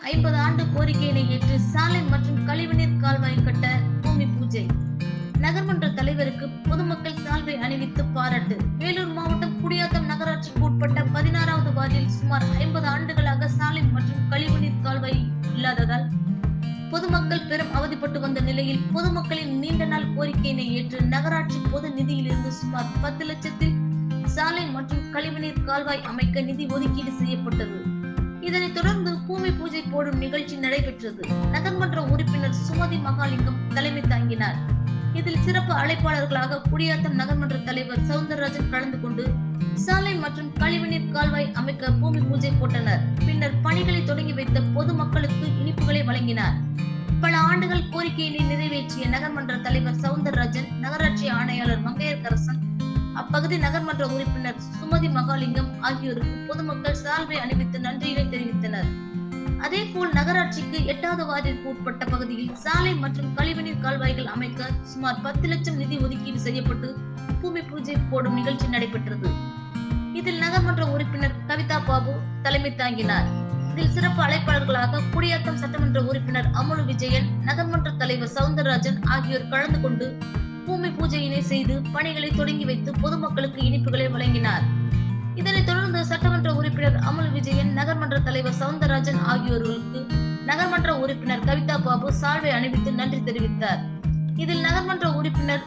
ஐம்பது ஆண்டு கோரிக்கையினை ஏற்று சாலை மற்றும் கழிவுநீர் கால்வாய் கட்ட பூமி பூஜை. நகர்மன்ற தலைவருக்கு பொதுமக்கள் சால்வை அணிவித்து பாராட்டு. வேலூர் மாவட்டம் குடியாத்தம் நகராட்சிக்கு உட்பட்ட பதினாறாவது வார்டில் சுமார் ஐம்பது ஆண்டுகளாக சாலை மற்றும் கழிவுநீர் கால்வாய் இல்லாததால் பொதுமக்கள் பெரும் அவதிப்பட்டு வந்த நிலையில் பொதுமக்களின் நீண்ட நாள் கோரிக்கையினை ஏற்று நகராட்சி பொது நிதியிலிருந்து சுமார் பத்து லட்சத்தில் சாலை மற்றும் கழிவுநீர் கால்வாய் அமைக்க நிதி ஒதுக்கீடு செய்யப்பட்டது. இதனைத் தொடர்ந்து பூமி பூஜை போடும் நிகழ்ச்சி நடைபெற்றது. நகர்மன்ற உறுப்பினர் சுமதி மகாலிங்கம் தலைமை தாங்கினார். இதில் சிறப்பு அழைப்பாளர்களாக குடியாத்தம் நகர்மன்ற தலைவர் சவுந்தரராஜன் கலந்து கொண்டு சாலை மற்றும் கழிவுநீர் கால்வாய் அமைக்க பூமி பூஜை போட்டனர். பின்னர் பணிகளை தொடங்கி வைத்த பொதுமக்களுக்கு இனிப்புகளை வழங்கினார். பல ஆண்டுகள் கோரிக்கையினை நிறைவேற்றிய நகர்மன்ற தலைவர் சவுந்தரராஜன் நகராட்சி ஆணையாளர் மங்கையர்கரசன் அப்பகுதி நகர்மன்ற உறுப்பினர் சுமதி மகாலிங்கம் ஆகியோருக்கு பொதுமக்கள் சால்வை அணிவித்து நன்றியினை தெரிவித்தனர் அதேபோல் நகராட்சிக்கு எட்டாவது வார்டிற்கு உட்பட்ட பகுதியில் சாலை மற்றும் கழிவுநீர் கால்வாய்கள் அமைக்க சுமார் பத்து லட்சம் நிதி ஒதுக்கீடு செய்யப்பட்டு பூமி பூஜை போடும் நிகழ்ச்சி நடைபெற்றது. இதில் நகர்மன்ற உறுப்பினர் கவிதா பாபு தலைமை தாங்கினார். இதில் சிறப்பு அழைப்பாளர்களாக குடியாத்தம் சட்டமன்ற உறுப்பினர் அமுலு விஜயன் நகர்மன்ற தலைவர் சவுந்தரராஜன் ஆகியோர் கலந்து கொண்டு பூமி பூஜையினை செய்து பணிகளை தொடங்கி வைத்து பொதுமக்களுக்கு இனிப்புகளை வழங்கினார். உறுப்பினர் அமுல் விஜயன் நகர்மன்ற தலைவர் சவுந்தரராஜன் ஆகியோர்களுக்கு நகர்மன்ற உறுப்பினர் கவிதா பாபு சால்வை அணிவித்து நன்றி தெரிவித்தார். இதில் நகர்மன்ற உறுப்பினர்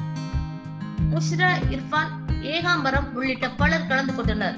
முஷ்ரா இர்ஃபான் ஏகாம்பரம் உள்ளிட்ட பலர் கலந்து கொண்டனர்.